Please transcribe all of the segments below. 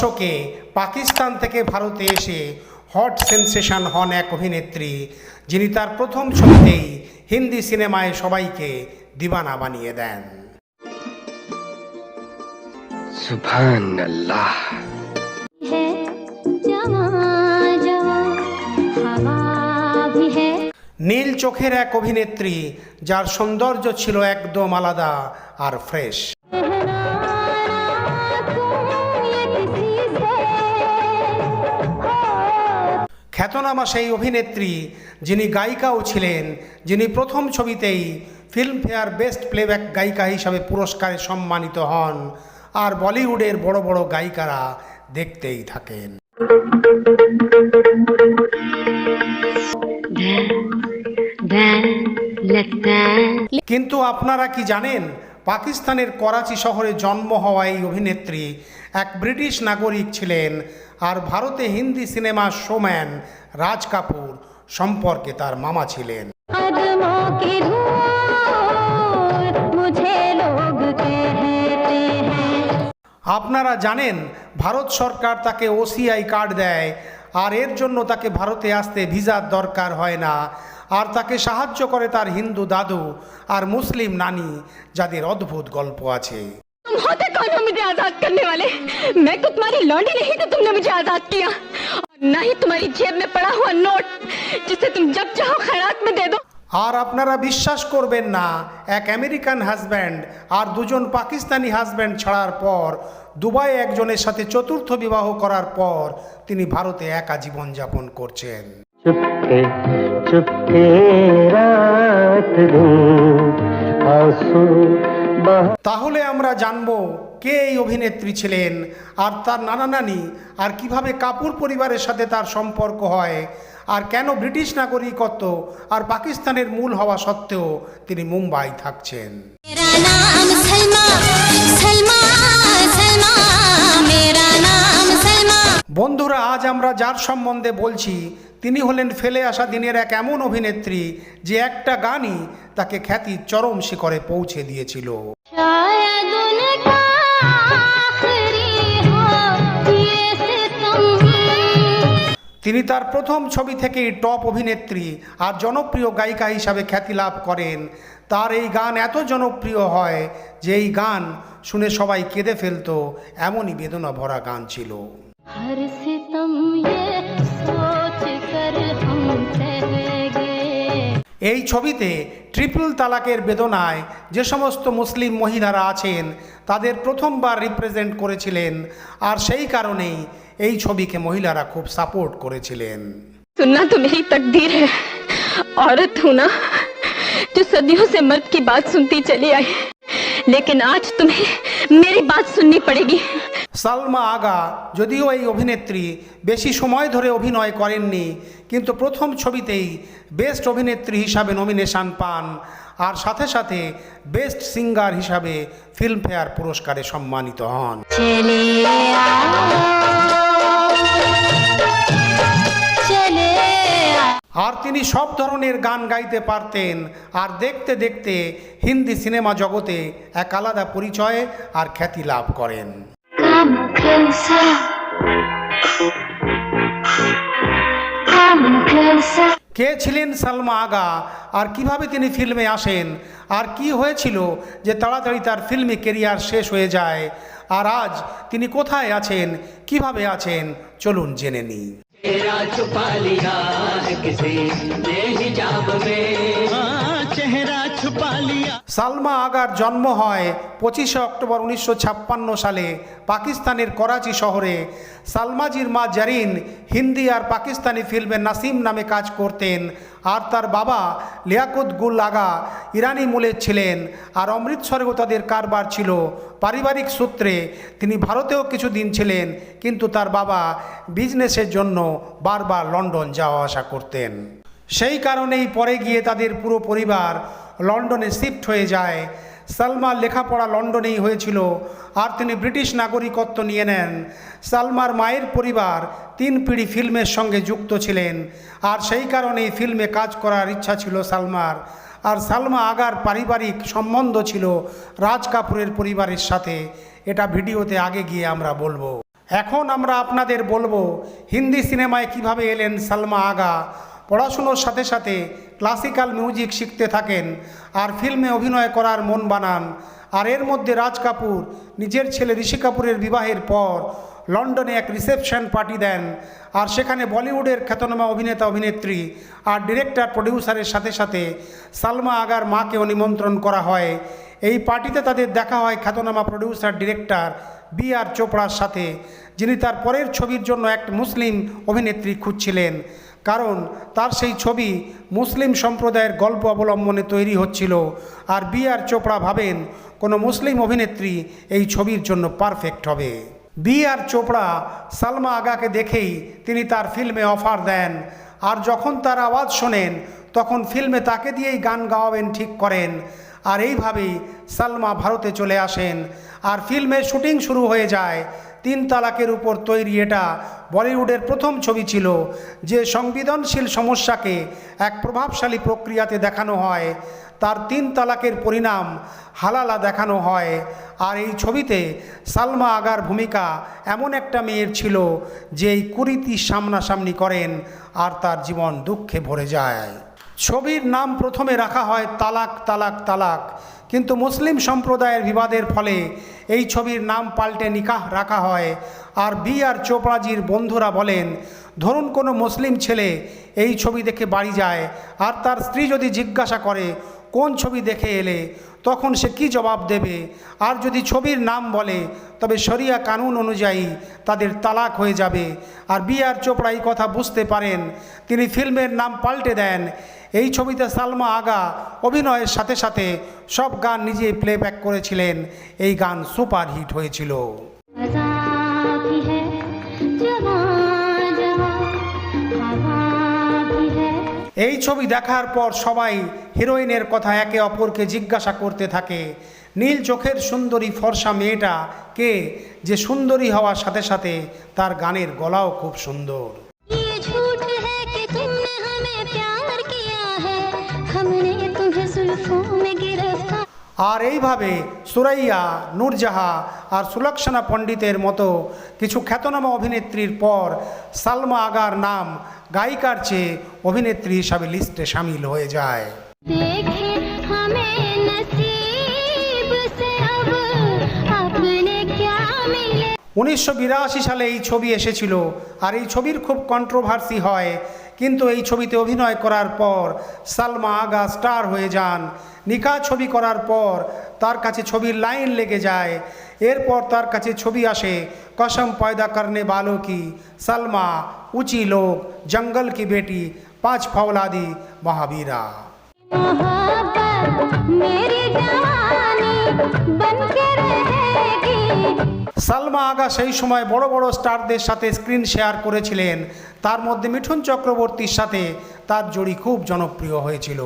দশকে পাকিস্তান থেকে ভারতে এসে হট সেন্সেশন হন এক অভিনেত্রী যিনি তার প্রথম ছবিতেই হিন্দি সিনেমায় সবাইকে দিবানা বানিয়ে দেন। নীল চোখের এক অভিনেত্রী যার সৌন্দর্য ছিল একদম আলাদা আর ফ্রেশ। খ্যাতনামা সেই অভিনেত্রী যিনি গায়িকাও ছিলেন, যিনি প্রথম ছবিতেই ফিল্মফেয়ার বেস্ট প্লেব্যাক গায়িকা হিসাবে পুরস্কারে সম্মানিত হন। আর বলিউডের বড় বড় গায়িকারা দেখতেই থাকেন। কিন্তু আপনারা কি জানেন, পাকিস্তানের করাচি শহরে জন্ম হওয়া এই অভিনেত্রী এক ব্রিটিশ নাগরিক ছিলেন আর ভারতে হিন্দি সিনেমা শোম্যান রাজ কাপুর সম্পর্কে তার মামা ছিলেন। আপনারা জানেন ভারত সরকার তাকে ওসিআই কার্ড দেয় আর এর জন্য তাকে ভারতে আসতে ভিসার দরকার হয় না আর তাকে সাহায্য করে তার হিন্দু দাদু আর মুসলিম নানি যাদের অদ্ভুত গল্প আছে। तुम होते कौन हो मुझे आजाद करने वाले मैं तो तुम्हारी लौंडी नहीं तो तुमने मुझे आजाद किया और न ही तुम्हारी जेब में पड़ा हुआ नोट जिसे तुम जब चाहो खैरात में दे दो আর আপনারা বিশ্বাস করবেন না এক আমেরিকান হাজব্যান্ড আর দুজন পাকিস্তানি হাজব্যান্ড ছাড়ার পর দুবাই একজনের সাথে চতুর্থ বিবাহ করার পর তিনি ভারতে একা জীবনযাপন করছেন चुपके चुपके रात दिन आंसू बहा তাহলে আমরা জানব কে এই অভিনেত্রী ছিলেন আর তার নানা নানি আর কীভাবে কাপুর পরিবারের সাথে তার সম্পর্ক হয় আর কেন ব্রিটিশ নাগরিকত্ব আর পাকিস্তানের মূল হওয়া সত্ত্বেও তিনি মুম্বাই থাকছেন। বন্ধুরা আজ আমরা যার সম্বন্ধে বলছি তিনি হলেন ফেলে আসা দিনের এক এমন অভিনেত্রী যে একটা গানই তাকে খ্যাতি চরম শিখরে পৌঁছে দিয়েছিল। তিনি তার প্রথম ছবি থেকেই টপ অভিনেত্রী আর জনপ্রিয় গায়িকা হিসাবে খ্যাতি লাভ করেন। তার এই গান এত জনপ্রিয় হয় যে এই গান শুনে সবাই কেঁদে ফেলত, এমনই বেদনা ভরা গান ছিল। হর সিতম এই ছবিতে ট্রিপল তালাকের বেদনায় যে সমস্ত মুসলিম মহিলারা আছেন তাদের প্রথমবার রিপ্রেজেন্ট করেছিলেন আর সেই কারণেই এই ছবিকে মহিলারা খুব সাপোর্ট করেছিলেন सुनना तो मेरी तकदीर है औरत हूं ना जो सदियों से मर्द की बात सुनती चली आई লেকিন আজ তুমি মেরি বাত শুননি পড়েগি সালমা আগা যদিও এই অভিনেত্রী বেশি সময় ধরে অভিনয় করেননি কিন্তু প্রথম ছবিতেই বেস্ট অভিনেত্রী হিসাবে নমিনেশন পান আর সাথে সাথে বেস্ট সিঙ্গার হিসাবে ফিল্মফেয়ার পুরস্কারে সম্মানিত হন। আর তিনি সব ধরনের গান গাইতে পারতেন আর দেখতে দেখতে হিন্দি সিনেমা জগতে এক আলাদা পরিচয় আর খ্যাতি লাভ করেন। কে ছিলেন সালমা আগা? আর কীভাবে তিনি ফিল্মে আসেন? আর কি হয়েছিল যে তাড়াতাড়ি তার ফিল্মি কেরিয়ার শেষ হয়ে যায়? আর আজ তিনি কোথায় আছেন? কীভাবে আছেন? চলুন জেনে নিই। तेरा छुपा लिया है किसी ने हिजाब में। সালমা আগার জন্ম হয় পঁচিশে অক্টোবর উনিশশো ছাপ্পান্ন সালে পাকিস্তানের করাচি শহরে। সালমাজির মা জারিন হিন্দি আর পাকিস্তানি ফিল্মে নাসিম নামে কাজ করতেন আর তার বাবা লিয়াকুত গুল আগা ইরানি মূলের ছিলেন আর অমৃতসরেও তাদের কারবার ছিল। পারিবারিক সূত্রে তিনি ভারতেও কিছুদিন ছিলেন কিন্তু তার বাবা বিজনেসের জন্য বারবার লন্ডন যাওয়া আসা করতেন। সেই কারণেই পরে গিয়ে তাদের পুরো পরিবার লন্ডনে শিফট হয়ে যায়। সালমার লেখাপড়া লন্ডনেই হয়েছিল, আর তিনি ব্রিটিশ নাগরিকত্ব নিয়ে নেন। সালমার মায়ের পরিবার তিন পিঢ়ি ফিল্মের সঙ্গে যুক্ত ছিলেন, আর সেই কারণেই ফিল্মে কাজ করার ইচ্ছা ছিল সালমার। আর সালমা আগার পারিবারিক সম্বন্ধ ছিল রাজ কাপুরের পরিবারের সাথে। এটা ভিডিওতে আগে গিয়ে আমরা বলব। এখন আমরা আপনাদের বলব, হিন্দি সিনেমায় কীভাবে এলেন সালমা আগা? পড়াশুনোর সাথে সাথে ক্লাসিক্যাল মিউজিক শিখতে থাকেন আর ফিল্মে অভিনয় করার মন বানান। আর এর মধ্যে রাজ কাপুর, নিজের ছেলে ঋষি কাপুরের বিবাহের পর লন্ডনে এক রিসেপশন পার্টি দেন। আর সেখানে বলিউডের খ্যাতনামা অভিনেতা, অভিনেত্রী আর ডিরেক্টর প্রডিউসারের সাথে সাথে সালমা আগার মাকেও নিমন্ত্রণ করা হয়। এই পার্টিতে তাদের দেখা হয় খ্যাতনামা প্রডিউসার ডিরেক্টর বি আর চোপড়ার সাথে, যিনি তার পরের ছবির জন্য এক মুসলিম অভিনেত্রী খুঁজছিলেন। কারণ তার সেই ছবি মুসলিম সম্প্রদায়ের গল্প অবলম্বনে তৈরি হচ্ছিল। আর বি আর চোপড়া ভাবেন, কোনো মুসলিম অভিনেত্রী এই ছবির জন্য পারফেক্ট হবে। বি আর চোপড়া সালমা আগাকে দেখেই তিনি তার ফিল্মে অফার দেন। আর যখন তার আওয়াজ শোনেন, তখন ফিল্মে তাকে দিয়েই গান গাওয়াবেন ঠিক করেন। আর এইভাবেই সালমা ভারতে চলে আসেন। আর ফিল্মের শুটিং শুরু হয়ে যায় তিন তালাকের উপর তৈরি এটা বলিউডের প্রথম ছবি ছিল, যে সংবেদনশীল সমস্যাকে এক প্রভাবশালী প্রক্রিয়াতে দেখানো হয়। তার তিন তালাকের পরিণাম হালালা দেখানো হয়। আর এই ছবিতে সালমা আগার ভূমিকা এমন একটা মেয়ের ছিল যে এই কুরীতি সামনাসামনি করেন আর তার জীবন দুঃখে ভরে যায়। ছবির নাম প্রথমে রাখা হয় তালাক তালাক তালাক। কিন্তু মুসলিম সম্প্রদায়ের বিবাদের ফলে এই ছবির নাম পাল্টে নিকাহ রাখা হয়। আর বি আর চোপড়াজির বন্ধুরা বলেন, ধরুন কোনো মুসলিম ছেলে এই ছবি দেখে বাড়ি যায় আর তার স্ত্রী যদি জিজ্ঞাসা করে, কোন ছবি দেখে এলে, তখন সে কি জবাব দেবে? আর যদি ছবির নাম বলে, তবে শরিয়া কানুন অনুযায়ী তাদের তালাক হয়ে যাবে। আর বি আর চোপড়া এই কথা বুঝতে পারেন, তিনি ফিল্মের নাম পাল্টে দেন। এই ছবিতে সালমা আগা অভিনয়ের সাথে সাথে সব গান নিজে প্লেব্যাক করেছিলেন। এই গান সুপারহিট হয়েছিল। এই ছবি দেখার পর সবাই হিরোইনের কথা একে অপরকে জিজ্ঞাসা করতে থাকে নীল চোখের সুন্দরী ফর্সা মেয়েটা কে? যে সুন্দরী হওয়ার সাথে সাথে তার গানের গলাও খুব সুন্দর। আর এইভাবে সুরাইয়া নূরজাহা আর সুলক্ষণা পণ্ডিতের মতো কিছু খ্যাতনামা অভিনেত্রীর পর সালমা আগার নাম গায়িকার চেয়ে অভিনেত্রী হিসাবে লিস্টে সামিল হয়ে যায়। উনিশশো বিরাশি সালে এই ছবি এসেছিল আর এই ছবির খুব কন্ট্রোভার্সি হয় কিন্তু এই ছবিতে অভিনয় করার পর সালমা আগা স্টার হয়ে যান। নিকা ছবি করার পর তার কাছে ছবির লাইন লেগে যায়। এরপর তার কাছে ছবি আসে, কসম পয়দা করনে বালো কি? সালমা, উঁচি লোক, জঙ্গল কি বেটি? পাঁচ ফাওলাদি, মহাবীরা। সালমা আগা সেই সময় বড় বড় স্টারদের সাথে স্ক্রিন শেয়ার করেছিলেন। তার মধ্যে মিঠুন চক্রবর্তীর সাথে তার জড়ি খুব জনপ্রিয় হয়েছিল।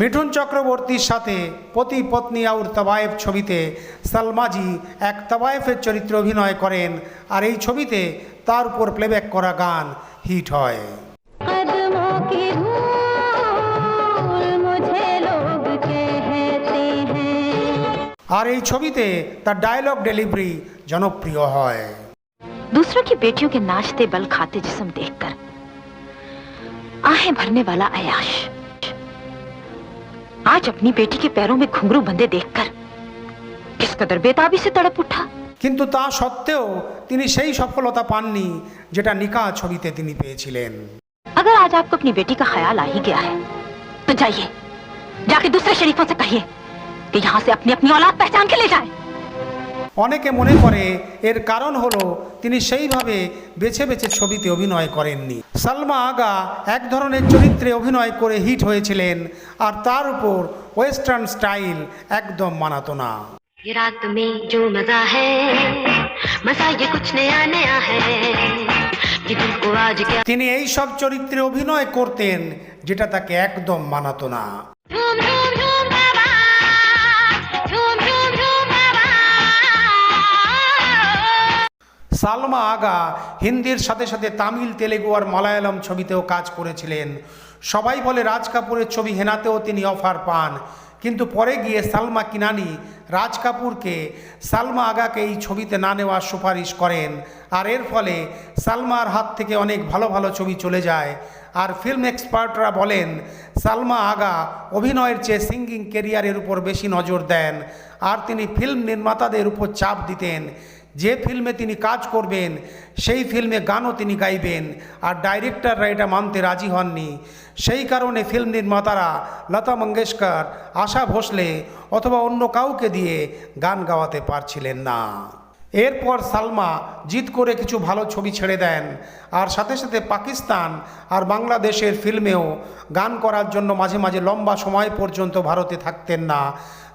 মিঠুন চক্রবর্তীর সাথে পতি পত্নী আউর তবায়েফ ছবিতে সালমাজি এক তবায়েফের চরিত্রে অভিনয় করেন আর এই ছবিতে তার উপর প্লেব্যাক করা গান হিট হয়। আর এই ছবিতে তার ডায়লগ ডেলিভারি জনপ্রিয় হয় दूसरों की बेटियों के नाचते बल खाते जिस्म देखकर आहें भरने वाला अयाश आज अपनी बेटी के पैरों में घुंघरू बंधे देखकर किस कदर बेताबी से तड़प उठा কিন্তু তা সত্ত্বেও তিনি সেই সফলতা পাননি যেটা নিকা ছবিতে তিনি পেয়েছিলেন अगर आज आपको अपनी बेटी का ख्याल आ ही गया है तो जाइए जाके दूसरे शरीफों से कहिए कि यहाँ से अपनी अपनी औलाद पहचान के ले जाए অনেকে মনে করে এর কারণ হলো তিনি সেইভাবে বেছে বেছে ছবিতে অভিনয় করেননি সালমা আগা এক ধরনের চরিত্রে অভিনয় করে হিট হয়েছিলেন আর তার উপর ওয়েস্টার্ন স্টাইল একদম মানাতো না ये रात में जो मजा है मजा ये कुछ नया नया है कि तुमको आज क्या তিনি এই সব চরিত্রে অভিনয় করতেন যেটা তাকে একদম মানাতো না সালমা আগা হিন্দির সাথে সাথে তামিল, তেলেগু আর মালায়ালম ছবিতেও কাজ করেছিলেন। সবাই বলে রাজ কাপুরের ছবি হেনাতেও তিনি অফার পান। কিন্তু পরে গিয়ে সালমা কিনানি রাজ কাপুরকে সালমা আগাকে এই ছবিতে না নেওয়ার সুপারিশ করেন। আর এর ফলে সালমার হাত থেকে অনেক ভালো ভালো ছবি চলে যায়। আর ফিল্ম এক্সপার্টরা বলেন, সালমা আগা অভিনয়ের চেয়ে সিঙ্গিং কেরিয়ারের উপর বেশি নজর দেন। আর তিনি ফিল্ম নির্মাতাদের উপর চাপ দিতেন। যে ফিল্মে তিনি কাজ করবেন, সেই ফিল্মে গানও তিনি গাইবেন, আর ডাইরেক্টররা এটা মানতে রাজি হননি। সেই কারণে ফিল্ম নির্মাতারা লতা মঙ্গেশকর, আশা ভোসলে অথবা অন্য কাউকে দিয়ে গান গাওয়াতে পারছিলেন না। এরপর সালমা জিত করে কিছু ভালো ছবি ছেড়ে দেন, আর সাথে সাথে পাকিস্তান আর বাংলাদেশের ফিল্মেও গান করার জন্য মাঝে মাঝে লম্বা সময় পর্যন্ত ভারতে থাকতেন না।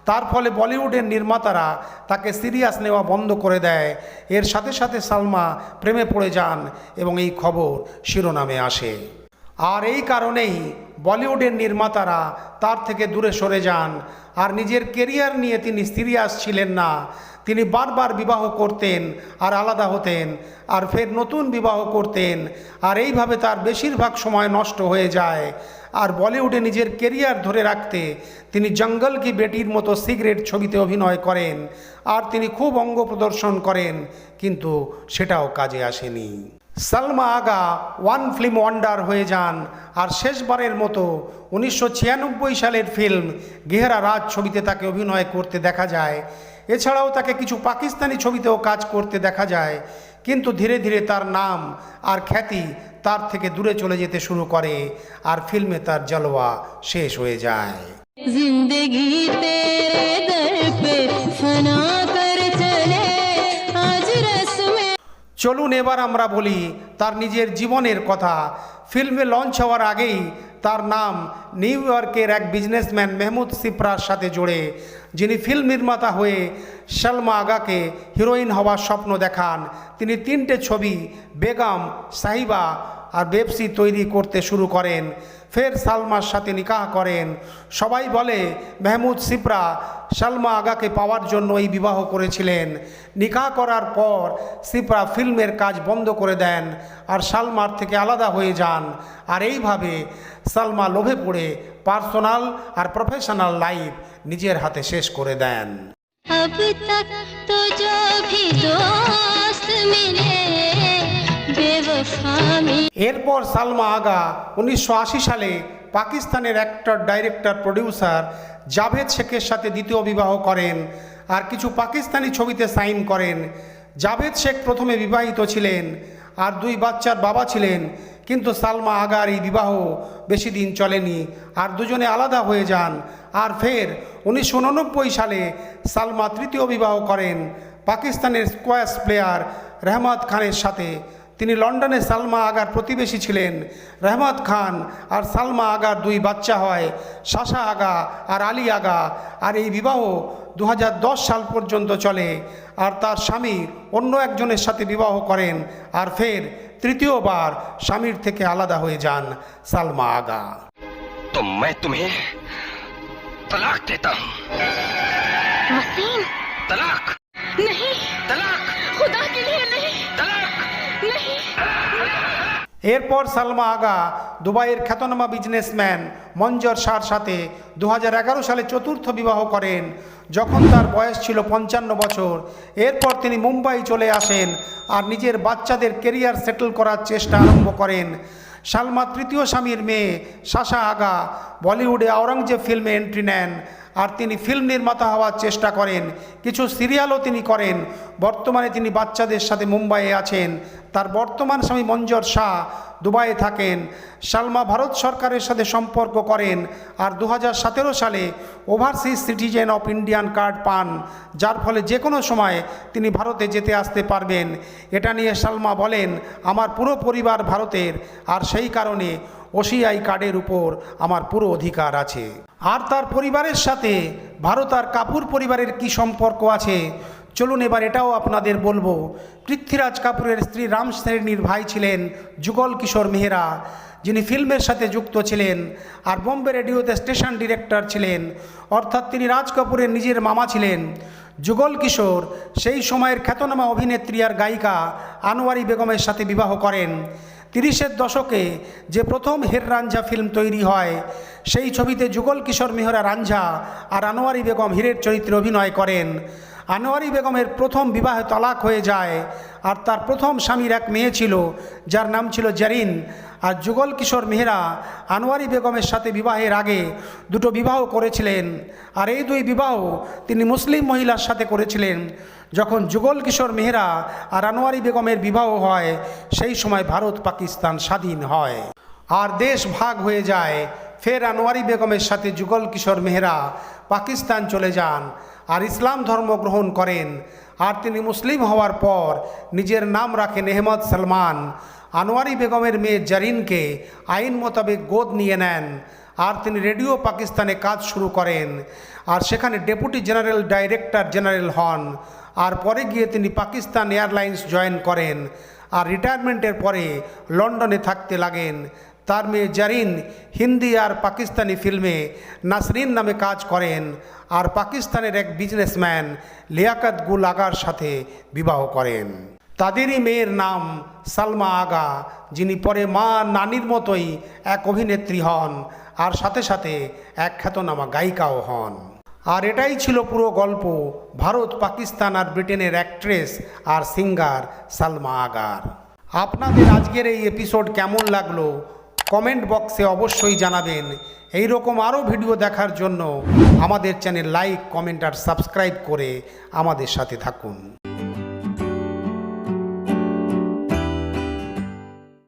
তার ফলে বলিউডের নির্মাতারা তাকে সিরিয়াস নেওয়া বন্ধ করে দেয়। এর সাথে সাথে সালমা প্রেমে পড়ে যান এবং এই খবর শিরোনামে আসে। আর এই কারণেই বলিউডের নির্মাতারা তার থেকে দূরে সরে যান আর নিজের কেরিয়ার নিয়ে তিনি সিরিয়াস ছিলেন না। তিনি বারবার বিবাহ করতেন আর আলাদা হতেন আর ফের নতুন বিবাহ করতেন। আর এইভাবে তার বেশিরভাগ সময় নষ্ট হয়ে যায়। আর বলিউডে নিজের কেরিয়ার ধরে রাখতে তিনি জঙ্গল কি বেটির মতো সিগারেট ছবিতে অভিনয় করেন। আর তিনি খুব অঙ্গ প্রদর্শন করেন, কিন্তু সেটাও কাজে আসেনি। Salma Agha, one film wonder হয়ে যান। আর শেষবারের মতো উনিশশো ছিয়ানব্বই সালের ফিল্ম গেহরা রাজ ছবিতে তাকে অভিনয় করতে দেখা যায়। এছাড়াও তাকে কিছু পাকিস্তানি ছবিতেও কাজ করতে দেখা যায়, কিন্তু ধীরে ধীরে তার নাম আর খ্যাতি তার থেকে দূরে চলে যেতে শুরু করে আর ফিল্মে তার জলওয়া শেষ হয়ে যায়। জিন্দগি ফনা চলুন এবার আমরা বলি তার নিজের জীবনের কথা। ফিল্মে লঞ্চ হওয়ার আগেই তার নাম নিউ ইয়র্কের এক বিজনেসম্যান মেহমুদ সিপ্রার সাথে জোড়ে, যিনি ফিল্ম নির্মাতা হয়ে সালমা আগাকে হিরোইন হওয়ার স্বপ্ন দেখান। তিনি তিনটে ছবি বেগম, সাহিবা আর বেপসি তৈরি করতে শুরু করেন। ফের সালমার সাথে নিকাহ করেন সবাই বলে মেহমুদ সিপ্রা সালমা আগাকে পাওয়ার জন্য এই বিবাহ করেছিলেন নিকাহ করার পর সিপ্রা ফিল্মের কাজ বন্ধ করে দেন আর সালমার থেকে আলাদা হয়ে যান আর এইভাবে সালমা লোভে পড়ে পার্সোনাল আর প্রফেশনাল লাইফ নিজের হাতে শেষ করে দেন अब तक तो जो भी दोस्त मिले बेवफा मिले এরপর সালমা আগা উনিশশো আশি সালে পাকিস্তানের অ্যাক্টর ডাইরেক্টর প্রডিউসার জাভেদ শেখের সাথে দ্বিতীয় বিবাহ করেন আর কিছু পাকিস্তানি ছবিতে সাইন করেন। জাভেদ শেখ প্রথমে বিবাহিত ছিলেন আর দুই বাচ্চার বাবা ছিলেন, কিন্তু সালমা আগার এই বিবাহ বেশি দিন চলেনি আর দুজনে আলাদা হয়ে যান। আর ফের উনিশশো সালে সালমা তৃতীয় বিবাহ করেন পাকিস্তানের স্কোয়াশ প্লেয়ার রহমত খানের সাথে। তিনি লন্ডনে সালমা আগার প্রতিবেশী ছিলেন রহমত খান আর সালমা আগার দুই বাচ্চা হয় শাসা আগা আর আলী আগা আর এই বিবাহ দু সাল পর্যন্ত চলে আর তার স্বামী অন্য একজনের সাথে বিবাহ করেন আর ফের তৃতীয়বার স্বামীর থেকে আলাদা হয়ে যান সালমা আগা तो मैं तुम्हें तलाक देता हूँ वसीम तलाक এরপর সালমা আগা, দুবাইয়ের খ্যাতনামা বিজনেসম্যান মঞ্জর শাহর সাথে দু হাজার এগারো সালে চতুর্থ বিবাহ করেন, যখন তার বয়স ছিল পঞ্চান্ন বছর। এরপর তিনি মুম্বাই চলে আসেন আর নিজের বাচ্চাদের কেরিয়ার সেটেল করার চেষ্টা আরম্ভ করেন। সালমা তৃতীয় স্বামীর মেয়ে শাসা আগা, বলিউডে আওরঙ্গজেব ফিল্মে এন্ট্রি নেন। আর তিনি ফিল্ম নির্মাতা হওয়ার চেষ্টা করেন। কিছু সিরিয়ালও তিনি করেন। বর্তমানে তিনি বাচ্চাদের সাথে মুম্বাইয়ে আছেন। তার বর্তমান স্বামী মঞ্জর শাহ দুবাইয়ে থাকেন। সালমা ভারত সরকারের সাথে সম্পর্ক করেন আর দু হাজার সতেরো সালে overseas citizen of Indian card পান, যার ফলে যে কোনো সময় তিনি ভারতে যেতে আসতে পারবেন। এটা নিয়ে সালমা বলেন, আমার পুরো পরিবার ভারতের, আর সেই কারণে ওসিআই কার্ডের উপর আমার পুরো অধিকার আছে। আর তার পরিবারের সাথে ভারত আর কাপুর পরিবারের কি সম্পর্ক আছে? চলুন এবার এটাও আপনাদের বলব। পৃথ্বীরাজ কাপুরের স্ত্রী রাম শ্রেণির ভাই ছিলেন যুগল কিশোর মেহরা, যিনি ফিল্মের সাথে যুক্ত ছিলেন আর বোম্বে রেডিওতে স্টেশন ডিরেক্টর ছিলেন। অর্থাৎ তিনি রাজ কাপুরের নিজের মামা ছিলেন। যুগল কিশোর সেই সময়ের খ্যাতনামা অভিনেত্রী আর গায়িকা আনোয়ারি বেগমের সাথে বিবাহ করেন। তিরিশের দশকে যে প্রথম হের রাঞ্ঝা ফিল্ম তৈরি হয়, সেই ছবিতে যুগল কিশোর মেহরা রাঞ্ঝা আর আনোয়ারি বেগম হীরের চরিত্রে অভিনয় করেন। আনোয়ারি বেগমের প্রথম বিবাহে তলাক হয়ে যায় আর তার প্রথম স্বামীর এক মেয়ে ছিল, যার নাম ছিল জারিন। আর যুগল কিশোর মেহরা আনোয়ারি বেগমের সাথে বিবাহের আগে দুটো বিবাহ করেছিলেন। আর এই দুই বিবাহ তিনি মুসলিম মহিলার সাথে করেছিলেন। যখন যুগল কিশোর মেহরা আর আনোয়ারি বেগমের বিবাহ হয়, সেই সময় ভারত পাকিস্তান স্বাধীন হয়। আর দেশ ভাগ হয়ে যায়, ফের আনোয়ারি বেগমের সাথে যুগল কিশোর মেহরা পাকিস্তান চলে যান। আর ইসলাম ধর্ম গ্রহণ করেন। আর তিনি মুসলিম হওয়ার পর নিজের নাম রাখেন এহমদ সালমান। আনোয়ারি বেগমের মেয়ে জারিনকে আইন মোতাবেক গোদ নিয়ে নেন। আর তিনি রেডিও পাকিস্তানে কাজ শুরু করেন। আর সেখানে ডেপুটি জেনারেল ডাইরেক্টর জেনারেল হন। আর পরে গিয়ে তিনি পাকিস্তান এয়ারলাইন্স জয়েন করেন। আর রিটায়ারমেন্টের পরে লন্ডনে থাকতে লাগেন। তার মেয়ে জারিন, হিন্দি আর পাকিস্তানি ফিল্মে নাসরিন নামে কাজ করেন আর পাকিস্তানের এক বিজনেসম্যান লিয়াকত গুল আগার সাথে বিবাহ করেন। তাদেরই মেয়ের নাম সালমা আগা, যিনি পরে মা নানির মতোই এক অভিনেত্রী হন আর সাথে সাথে এক খ্যাতনামা গায়িকাও হন। আর এটাই ছিল পুরো গল্প ভারত, পাকিস্তান আর ব্রিটেনের অ্যাক্ট্রেস আর সিঙ্গার সালমা আগার। আপনাদের আজকের এই এপিসোড কেমন লাগল? কমেন্ট বক্সে অবশ্যই জানাবেন। এই রকম আরও ভিডিও দেখার জন্য আমাদের চ্যানেল লাইক, কমেন্ট আর সাবস্ক্রাইব করে আমাদের সাথে থাকুন।